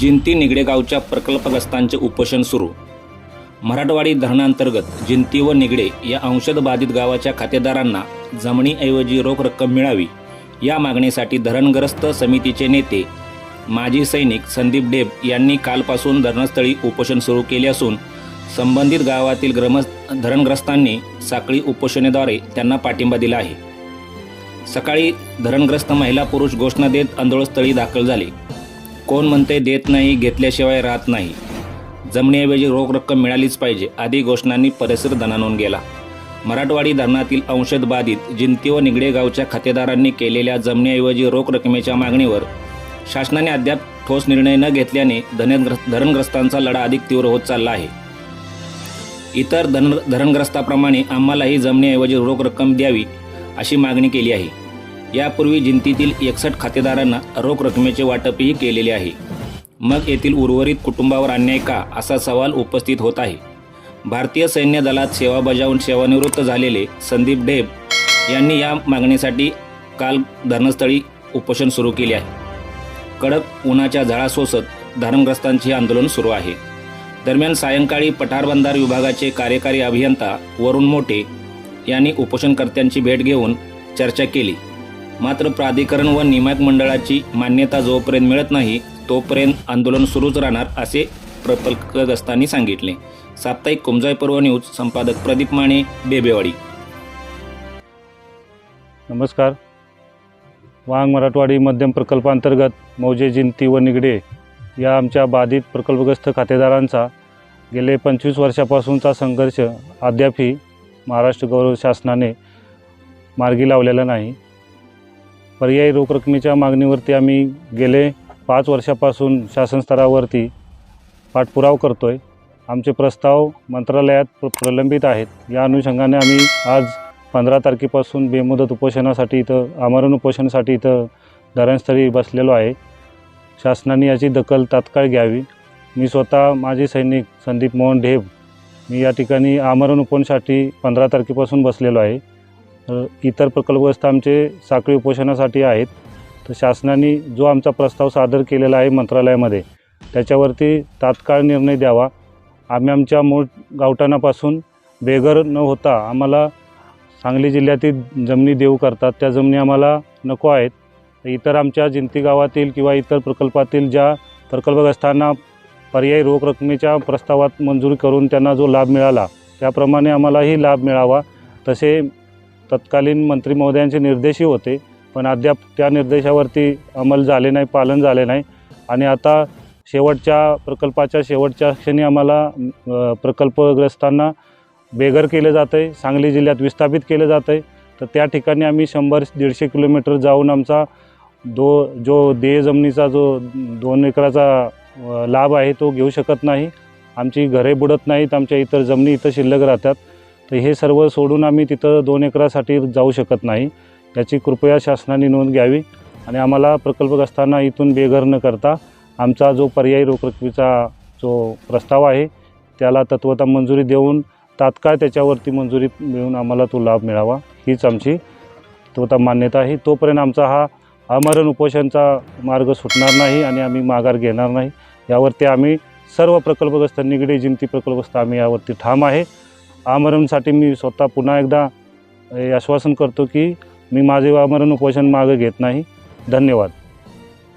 जिंती निगडेगावच्या प्रकल्पग्रस्तांचे उपोषण सुरू. मराठवाडी धरणांतर्गत जिंती व निगडे या अंशद बाधित गावाच्या खातेदारांना जमिनीऐवजी रोख रक्कम मिळावी या मागणीसाठी धरणग्रस्त समितीचे नेते माजी सैनिक संदीप डेब यांनी कालपासून धरणस्थळी उपोषण सुरू केले असून संबंधित गावातील ग्रम धरणग्रस्तांनी साखळी उपोषणेद्वारे त्यांना पाठिंबा दिला आहे. सकाळी धरणग्रस्त महिला पुरुष घोषणा देत आंदोलनस्थळी दाखल झाले. कोण म्हणते देत नाही घेतल्याशिवाय राहत नाही. जमण्याऐवजी रोख रक्कम मिळालीच पाहिजे आदी घोषणांनी परिसर दणानून गेला. मराठवाडी धरणातील अंशद बाधित जिंती व निगडे गावच्या खातेदारांनी केलेल्या जमण्याऐवजी रोख रकमेच्या मागणीवर शासनाने अद्याप ठोस निर्णय न घेतल्याने धनग्र धरणग्रस्तांचा लढा अधिक तीव्र होत चालला आहे. इतर धन धरणग्रस्ताप्रमाणे आम्हालाही जमण्याऐवजी रोख रक्कम द्यावी अशी मागणी केली आहे. यापूर्वी जिंतीतील एकसष्ट खातेदारांना रोख रकमेचे वाटपही केलेले आहे. मग येथील उर्वरित कुटुंबावर अन्याय का असा सवाल उपस्थित होत आहे. भारतीय सैन्य दलात सेवा बजावून सेवानिवृत्त झालेले संदीप ढेब यांनी या मागणीसाठी काल धरणस्थळी उपोषण सुरू केले आहे. कडक उन्हाच्या झळा सोसत धरणग्रस्तांचे हे आंदोलन सुरू आहे. दरम्यान सायंकाळी पठार बंधार विभागाचे कार्यकारी अभियंता वरुण मोठे यांनी उपोषणकर्त्यांची भेट घेऊन चर्चा केली. मात्र प्राधिकरण व नियामक मंडळाची मान्यता जोपर्यंत मिळत नाही तोपर्यंत आंदोलन सुरूच राहणार असे प्रकल्पग्रस्तांनी सांगितले. साप्ताहिक कुमजाय पर्व न्यूज संपादक प्रदीप माने बेबेवाडी. नमस्कार. वांग मराठवाडी मध्यम प्रकल्पांतर्गत मौजे जिंती व निगडे या आमच्या बाधित प्रकल्पग्रस्त खातेदारांचा गेले पंचवीस वर्षापासूनचा संघर्ष अद्यापही महाराष्ट्र गौरव शासनाने मार्गी लावलेला नाही. पर्यायी रोख रकमेच्या मागणीवरती आम्ही गेले. पाच वर्षापासून शासन स्तरावरती पाठपुरावा करतो आहे आमचे प्रस्ताव मंत्रालयात प्र प्रलंबित आहेत. या अनुषंगाने आम्ही आज पंधरा तारखेपासून बेमुदत उपोषणासाठी इथं आमरण उपोषणासाठी इथं धरणस्थळी बसलेलो आहे. शासनाने याची दखल तात्काळ घ्यावी. मी स्वतः माजी सैनिक संदीप मोहन ढेब. मी या ठिकाणी आमरण उपोषणासाठी पंधरा तारखेपासून बसलेलो आहे. इतर प्रकल्पग्रस्त आमचे साखळी उपोषणासाठी आहेत. तर शासनाने जो आमचा प्रस्ताव सादर केलेला आहे मंत्रालयामध्ये त्याच्यावरती तात्काळ निर्णय द्यावा. आम्ही आमच्या मूळ गावठाणापासून बेघर न होता आम्हाला सांगली जिल्ह्यातील जमिनी देऊ करतात. त्या जमिनी आम्हाला नको आहेत. तर इतर आमच्या जिंती गावातील किंवा इतर प्रकल्पातील ज्या प्रकल्पग्रस्तांना पर्यायी रोख रकमेच्या प्रस्तावात मंजूर करून त्यांना जो लाभ मिळाला त्याप्रमाणे आम्हालाही लाभ मिळावा. तसे तत्कालीन मंत्री महोदयांचे निर्देशही होते पण अद्याप त्या निर्देशावरती अंमल झाले नाही पालन झाले नाही. आणि आता शेवटच्या प्रकल्पाच्या शेवटच्या क्षणी आम्हाला प्रकल्पग्रस्तांना बेघर केलं जातं आहे सांगली जिल्ह्यात विस्थापित केलं जातं आहे तर त्या ठिकाणी आम्ही शंभर दीडशे किलोमीटर जाऊन आमचा दो जो देय जमिनीचा जो दोन एकराचा लाभ आहे तो घेऊ शकत नाही. आमची घरे बुडत नाहीत आमच्या इतर जमिनी इथं शिल्लक राहतात. तर हे सर्व सोडून आम्ही तिथं दोन एकरासाठी जाऊ शकत नाही. याची कृपया शासनाने नोंद घ्यावी आणि आम्हाला प्रकल्पग्रस्तांना इथून बेघर न करता आमचा जो पर्यायी रोख रकमेचा जो प्रस्ताव आहे त्याला तत्वता मंजुरी देऊन तात्काळ त्याच्यावरती मंजुरी मिळून आम्हाला तो लाभ मिळावा हीच आमची तत्वता मान्यता आहे. तोपर्यंत आमचा हा आमरण उपोषणचा मार्ग सुटणार नाही आणि आम्ही माघार घेणार नाही. यावरती आम्ही सर्व प्रकल्पग्रस्त निगडी जिंती प्रकल्पग्रस्त आम्ही यावरती ठाम आहे. आमरणसाठी मी स्वतः पुन्हा एकदा आश्वासन करतो की मी माझे आमरण उपोषण मागं घेत नाही. धन्यवाद.